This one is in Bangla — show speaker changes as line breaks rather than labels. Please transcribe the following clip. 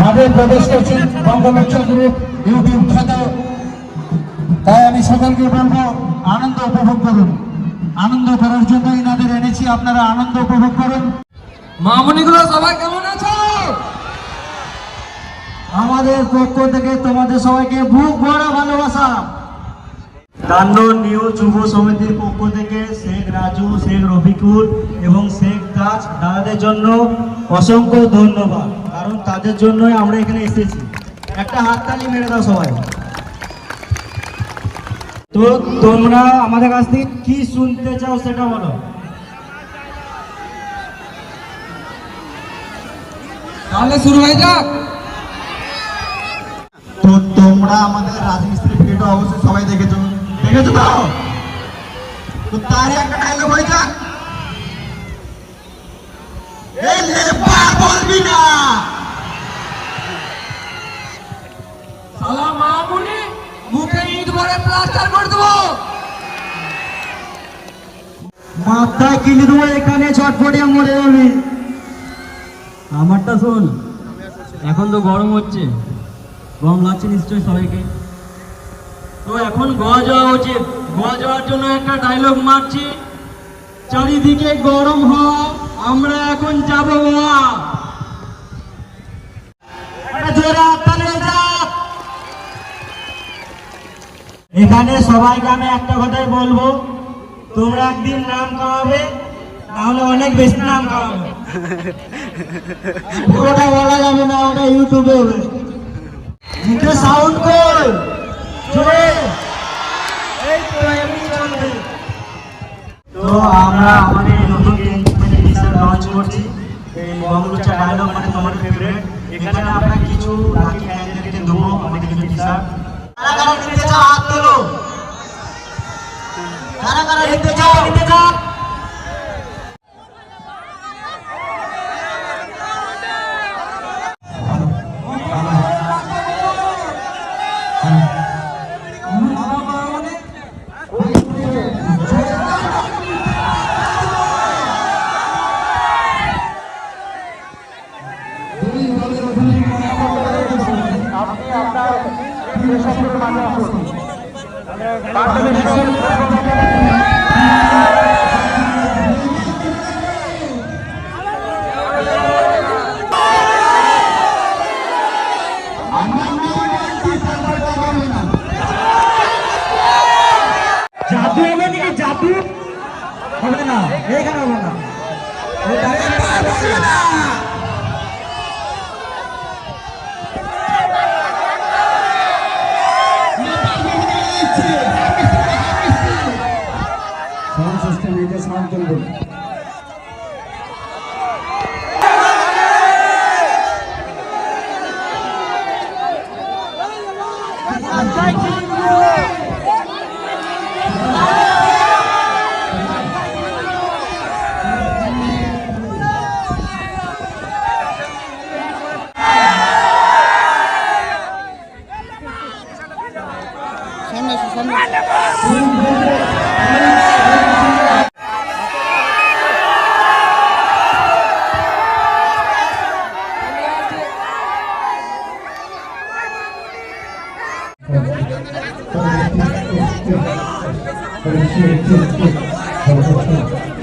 মাঠে প্রবেশ করছেন বঙ্গবন্ধু গ্রুপ ইউটিউব খ্যাত তাই আমি সকলকে বলব আনন্দ উপভোগ করুন। আনন্দ করার জন্য ইনাদের এনেছি আপনারা আনন্দ উপভোগ করুন।
মামনিগুলো সবাই কেমন আছো?
আমাদের পক্ষ থেকে তোমাদের সবাইকে বুক ভরা ভালোবাসা।
কান্নন নিউ যুব সমিতির পক্ষ থেকে শেখ রাজু শেখ রফিকুল এবং শেখ তাজ দাদাদের জন্য অসংখ্য ধন্যবাদ। কারণ তাদের জন্যই আমরা এখানে এসেছি। একটা হাততালি মেরে দাও সবাই। তো তোমরা আমাদের কাছ থেকে কি শুনতে চাও সেটা বলো।
তাহলে শুরু হয়ে যাক।
তো তোমরা আমাদের রাজমিস্ত্রি ভিডিওটা অবশ্যই সবাই দেখেছ। দেখেছ তো? তো তারই একটা ডায়লগ হয়ে যাক। এই লেপা বলবি না।
প্লাস্টার করে দেবো
মাথায় কিনে দেবো এখানে ছটফটিয়ে মরে যাবি আমারটা শোন, এখন তো গরম হচ্ছে। গরম লাগছে নিশ্চয়ই সবাইকে। তো এখন গোয়া যাওয়া উচিত। গোয়া যাওয়ার জন্য একটা ডায়লগ মারছি। চারিদিকে গরম হয় আমরা এখন যাব গোয়া একটা জোরে হাততালি হয়ে যাক। এখানে সবাইকে আমি একটা কথাই বলব তোমরা একদিন নাম কামাবে তাহলে অনেক বেশি নাম কামাবে।
ওটা বলা যাবে না ওটা ইউটিউবে হবে।
সাউন্ড কর। জোরে। এই তো এমনি চলবে। তো আমরা আমাদের নতুন লঞ্চ করছি। এই ডায়লগ মানে তোমার ফেভারিট এখানে আমরা কিছু লাকি দেবো আমাদের কিছু টিজার কারা কারা নিতে চাও? নিতে চাও? জাদু হবে নাকি জাদু? হবে না এইখানে হবে না।
সিস্টেম এই যে সাউন্ড 큐, 큐, 큐.